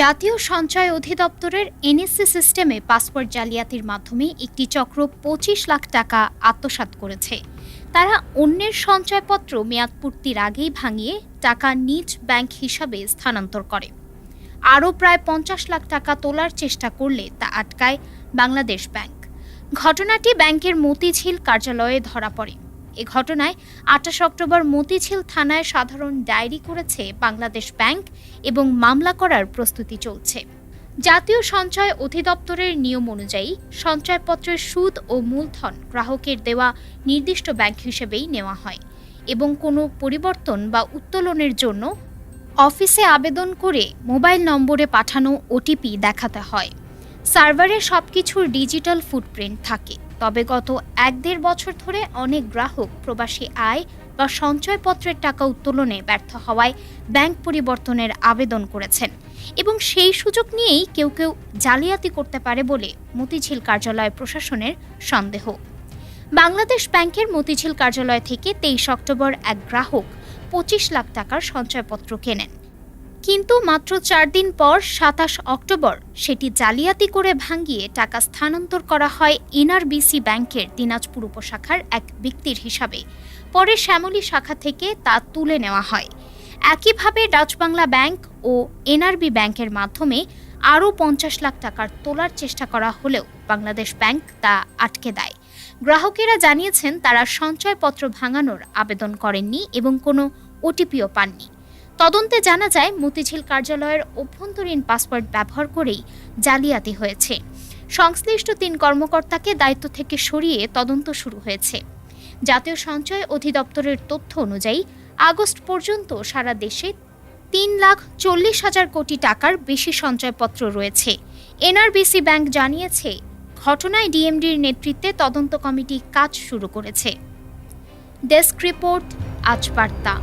জাতীয় সঞ্চয় অধিদপ্তরের এনএসসি সিস্টেমে পাসপোর্ট জালিয়াতির মাধ্যমে একটি চক্র পঁচিশ লাখ টাকা আত্মসাৎ করেছে। তারা অন্যের সঞ্চয়পত্র মেয়াদপূর্তির আগেই ভাঙিয়ে টাকা নিজ ব্যাংক হিসাবে স্থানান্তর করে। আরও প্রায় পঞ্চাশ লাখ টাকা তোলার চেষ্টা করলে তা আটকায় বাংলাদেশ ব্যাংক। ঘটনাটি ব্যাংকের মতিঝিল কার্যালয়ে ধরা পড়ে। এ ঘটনায় আঠাশ অক্টোবর মতিঝিল থানায় সাধারণ ডায়েরি করেছে বাংলাদেশ ব্যাংক এবং মামলা করার প্রস্তুতি চলছে। জাতীয় সঞ্চয় অধিদপ্তরের নিয়ম অনুযায়ী সঞ্চয়পত্রের সুদ ও মূলধন গ্রাহকের দেওয়া নির্দিষ্ট ব্যাংক হিসেবেই নেওয়া হয় এবং কোনো পরিবর্তন বা উত্তোলনের জন্য অফিসে আবেদন করে মোবাইল নম্বরে পাঠানো ওটিপি দেখাতে হয়। সার্ভারে সবকিছুর ডিজিটাল ফুটপ্রিন্ট থাকে। তবে গত এক দেড় বছর ধরে অনেক গ্রাহক প্রবাসী আয় বা সঞ্চয়পত্রের টাকা উত্তোলনে ব্যর্থ হওয়ায় ব্যাংক পরিবর্তনের আবেদন করেছেন এবং সেই সুযোগ নিয়েই কেউ কেউ জালিয়াতি করতে পারে বলে মতিঝিল কার্যালয় প্রশাসনের সন্দেহ। বাংলাদেশ ব্যাংকের মতিঝিল কার্যালয় থেকে তেইশ অক্টোবর এক গ্রাহক পঁচিশ লাখ টাকার সঞ্চয়পত্র কেনেন। কিন্তু মাত্র চার দিন পর সাতাশ অক্টোবর সেটি জালিয়াতি করে ভাঙিয়ে টাকা স্থানান্তর করা হয় এনআরবিসি ব্যাংকের দিনাজপুর উপশাখার এক ব্যক্তির হিসাবে। পরে শ্যামলী শাখা থেকে তা তুলে নেওয়া হয়। একইভাবে ডাচবাংলা ব্যাংক ও এনআরবি ব্যাংকের মাধ্যমে আরও পঞ্চাশ লাখ টাকার তোলার চেষ্টা করা হলেও বাংলাদেশ ব্যাংক তা আটকে দেয়। গ্রাহকেরা জানিয়েছেন, তারা সঞ্চয়পত্র ভাঙানোর আবেদন করেননি এবং কোনো ওটিপিও পাননি। তদন্তে জানা যায়, মতিঝিল কার্যালয়ের অভ্যন্তরীণ পাসওয়ার্ড ব্যবহার করেই জালিয়াতি হয়েছে। সংশ্লিষ্ট তিন কর্মকর্তাকে দায়িত্ব থেকে সরিয়ে তদন্ত শুরু হয়েছে। জাতীয় সঞ্চয় অধিদপ্তরের তথ্য অনুযায়ী, আগস্ট পর্যন্ত সারা দেশে তিন লাখ চল্লিশ হাজার কোটি টাকার বেশি সঞ্চয়পত্র রয়েছে। এনআরবিসি ব্যাংক জানিয়েছে, ঘটনায় ডিএমডির নেতৃত্বে তদন্ত কমিটি কাজ শুরু করেছে। ডেস্ক রিপোর্ট, আজ বার্তা।